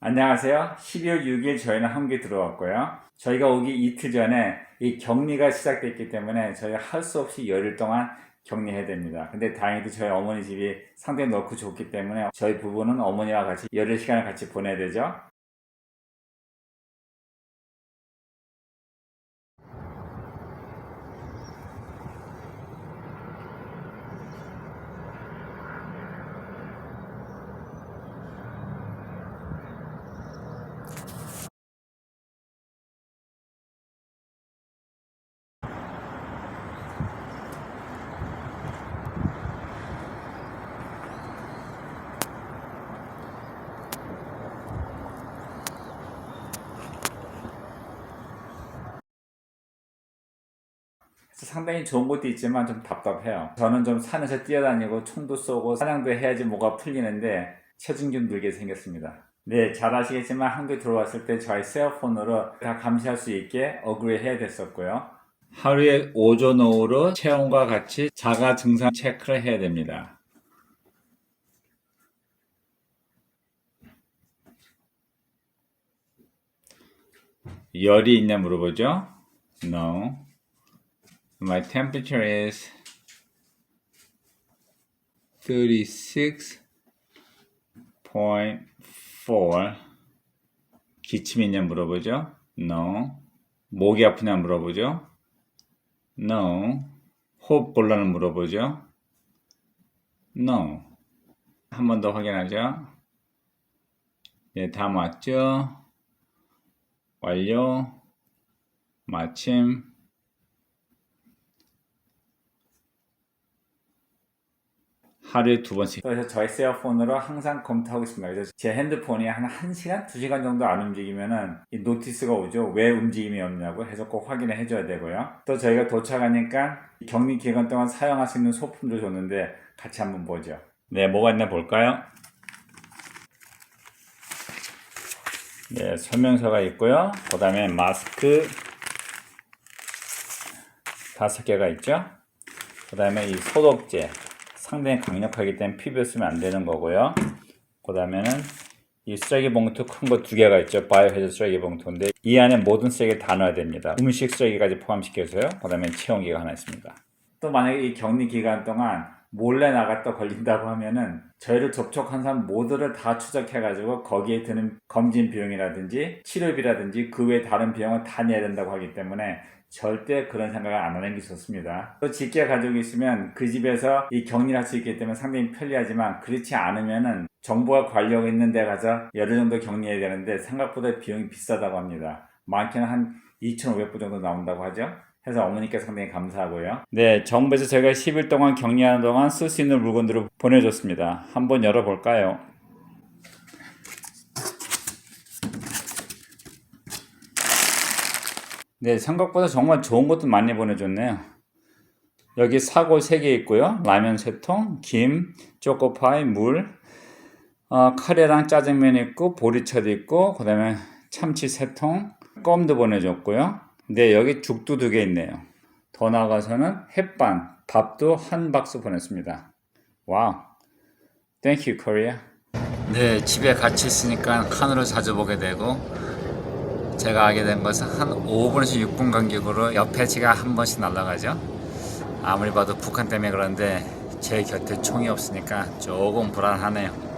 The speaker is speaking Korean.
안녕하세요. 12월 6일 저희는 한국에 들어왔고요. 저희가 오기 이틀 전에 이 격리가 시작됐기 때문에 저희가 할 수 없이 열흘 동안 격리해야 됩니다. 근데 다행히도 저희 어머니 집이 상당히 넓고 좋기 때문에 저희 부부는 어머니와 같이 열흘 시간을 같이 보내야 되죠. 상당히 좋은 것도 있지만 좀 답답해요. 저는 좀 산에서 뛰어다니고 총도 쏘고 사냥도 해야지 뭐가 풀리는데 체중 좀 늘게 생겼습니다. 네, 잘 아시겠지만 한국에 들어왔을 때 저희 셀폰으로 다 감시할 수 있게 어그리 해야 됐었고요. 하루에 오전 오후로 체온과 같이 자가 증상 체크를 해야 됩니다. 열이 있냐 물어보죠? No. My temperature is 36.4. 기침이 있냐 물어보죠? No. 목이 아프냐 물어보죠? No. 호흡 곤란을 물어보죠? No. 한 번 더 확인하죠? 네, 다 맞죠? 완료. 마침. 하루에 두 번씩. 그래서 저희 셀폰으로 항상 검토하고 있습니다. 그래서 제 핸드폰이 한 1시간, 2시간 정도 안 움직이면은 이 노티스가 오죠. 왜 움직임이 없냐고 해서 꼭 확인을 해줘야 되고요. 또 저희가 도착하니까 격리 기간 동안 사용할 수 있는 소품도 줬는데 같이 한번 보죠. 네, 뭐가 있나 볼까요? 네, 설명서가 있고요. 그 다음에 마스크 다섯 개가 있죠. 그 다음에 이 소독제 상당히 강력하기 때문에 피부에 쓰면 안 되는 거고요. 그 다음에는 이 쓰레기 봉투 큰 거 두 개가 있죠. 바이오헤즈 쓰레기 봉투인데 이 안에 모든 쓰레기 다 넣어야 됩니다. 음식 쓰레기까지 포함시켜서요. 그 다음에 체온기가 하나 있습니다. 또 만약에 이 격리 기간 동안 몰래 나갔다 걸린다고 하면은 저희를 접촉한 사람 모두를 다 추적해가지고 거기에 드는 검진 비용이라든지 치료비라든지 그 외 다른 비용을 다 내야 된다고 하기 때문에 절대 그런 생각을 안 하는 게 좋습니다. 또 직계 가족이 있으면 그 집에서 이 격리를 할 수 있기 때문에 상당히 편리하지만 그렇지 않으면은 정부가 관리하고 있는 데 가서 열흘 정도 격리해야 되는데 생각보다 비용이 비싸다고 합니다. 많게는 한 2,500불 정도 나온다고 하죠. 해서 어머니께 상당히 감사하고요. 네, 정부에서 저희가 10일 동안 격리하는 동안 쓸 수 있는 물건들을 보내줬습니다. 한번 열어볼까요? 네, 생각보다 정말 좋은 것도 많이 보내줬네요. 여기 사골 3개 있고요. 라면 3통, 김, 초코파이, 물, 어, 카레랑 짜장면 있고, 보리차도 있고, 그 다음에 참치 3통, 껌도 보내줬고요. 네, 여기 죽도 두개 있네요. 더 나아가서는 햇반, 밥도 한 박스 보냈습니다. 와우. You, Korea. 네, 집에 같이 있으니까 하늘을 자주 보게 되고, 제가 알게 된 것은 한 5분에서 6분 간격으로 옆에 지가 한 번씩 날아가죠. 아무리 봐도 북한 때문에 그런데 제 곁에 총이 없으니까 조금 불안하네요.